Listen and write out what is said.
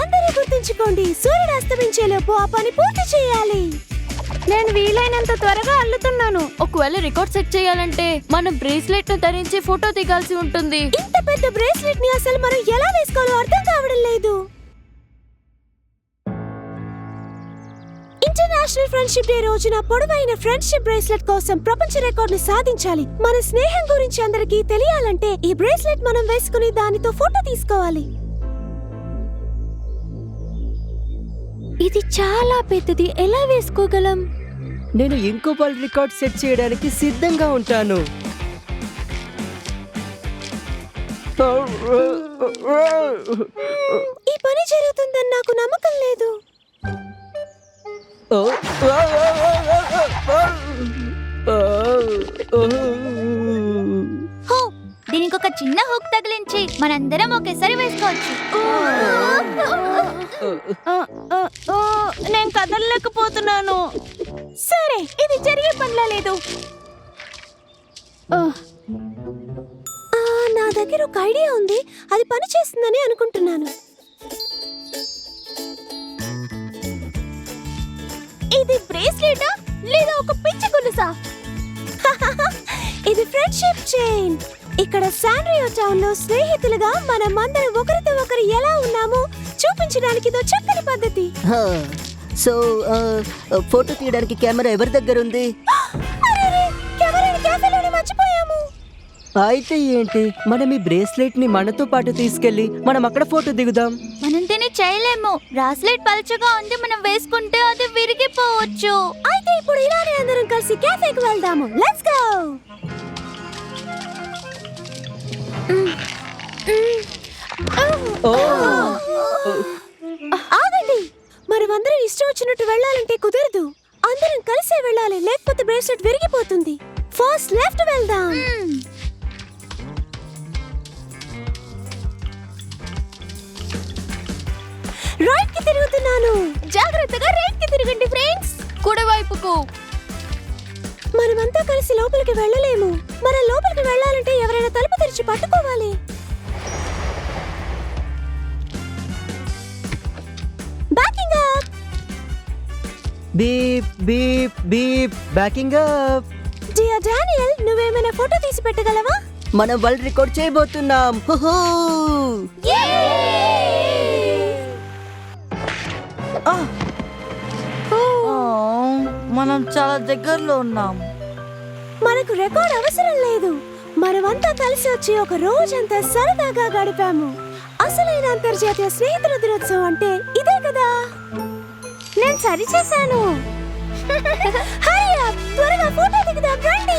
అందరూ గుర్తుంచుకోండి సూర్యుడు అస్తమించేలోపు ఆ పని పూర్తి చేయాలి. నేను వీలైనంత త్వరగా అల్లుతున్నాను. ఒకవేళ రికార్డ్ సెట్ చేయాలంటే మనం బ్రేస్లెట్ను ధరించి ఫోటో దిగాల్సి ఉంటుంది. ఇంత పెద్ద బ్రేస్లెట్ని అసలు మనం ఎలా వేసుకోవాలో అర్థం కావడం లేదు. ఇంటర్నేషనల్ ఫ్రెండ్షిప్ డే రోజున పొడవైన ఫ్రెండ్షిప్ బ్రేస్లెట్ కోసం ప్రపంచ రికార్డుని సాధించాలి. మన స్నేహం గురించి అందరికీ తెలియాలంటే ఈ బ్రేస్లెట్ మనం వేసుకుని దానితో ఫోటో తీసుకోవాలి. ఇది చాలా పెద్దది. ఎలా వేసుకోగలం? నేను ఇంకో వరల్డ్ రికార్డ్ సెట్ చేయడానికి సిద్ధంగా ఉంటాను. ఈ పని జరుగుతుందని నాకు నమ్మకం హో దీనికి ఒక చిన్న హుక్ తగిలించి మనందరం ఒకేసారి వేసుకోవచ్చు. నేను కదలలేకపోతున్నాను. సరే ఇది జరిగే పనిలా లేదు. ఆ, నా దగ్గర ఒక ఐడియా ఉంది. అది పని చేస్తుందని అనుకుంటున్నాను. ఇది బ్రేస్లెటా? లేదా ఒక పిచ్చి గొలుసా? ఫ్రెండ్షిప్ చైన్ ఇక్కడ శాండ్రియో టౌన్లో స్నేహితులుగా మనమందరం ఒకరితో ఒకరు ఎలా ఉన్నామో చూపించడానికి ఇదో చక్కని పద్ధతి. సో ఫోటో తీయడానికి కెమెరా ఎవరి దగ్గర ఉంది? అయితే ఏంటి? మనం ఈ బ్రేస్లెట్ని మనతో పాటు తీసుకెళ్ళి మనం అక్కడ ఫోటో దిగుదాం. మనం దీన్ని చేయలేము. బ్రాస్లెట్ పలుచగా ఉంది మనం వేసుకుంటే అది విరిగిపోవచ్చు. అయితే ఇప్పుడు ఇలానే అందరం కలిసి కేఫేకి వెళ్దాము. లెట్స్ గో ఆగండి. మనమందరం ఇష్టం వచ్చినట్టు వెళ్ళాలంటే కుదరదు. అందరం కలిసే వెళ్ళాలి లేకపోతే బ్రేస్లెట్ విరిగిపోతుంది. ఫస్ట్ లెఫ్ట్ వెళ్దాం. రైట్కి తిరుగుతున్నాను. జాగ్రత్తగా రైట్కి తిరగండి ఫ్రెండ్స్. కుడివైపుకు. మనమంతా కలిసి లోపలికి వెళ్ళలేము. మనం లోపలికి వెళ్ళాలంటే ఎవరైనా తలుపు తెరిచి పట్టుకోవాలి. Beep beep beep backing up dear Daniel నువ్వేమైనా ఫోటో తీసి పెట్టగలవా? మనం వరల్డ్ రికార్డ్ చేయబోతున్నాం. హుహూ! మనం చాలా దగ్గరలో ఉన్నాం. మనకు రికార్డ్ అవసరం లేదు. మనమంతా కలిసి వచ్చి ఒక రోజంతా సరదాగా గడిపాము. అసలైన అంతర్జాతీయ స్నేహితుల దినోత్సవం అంటే ఇదే కదా. సరిచేశాను. చేశాను త్వరగా ఫోటో దిగుదాం రండి.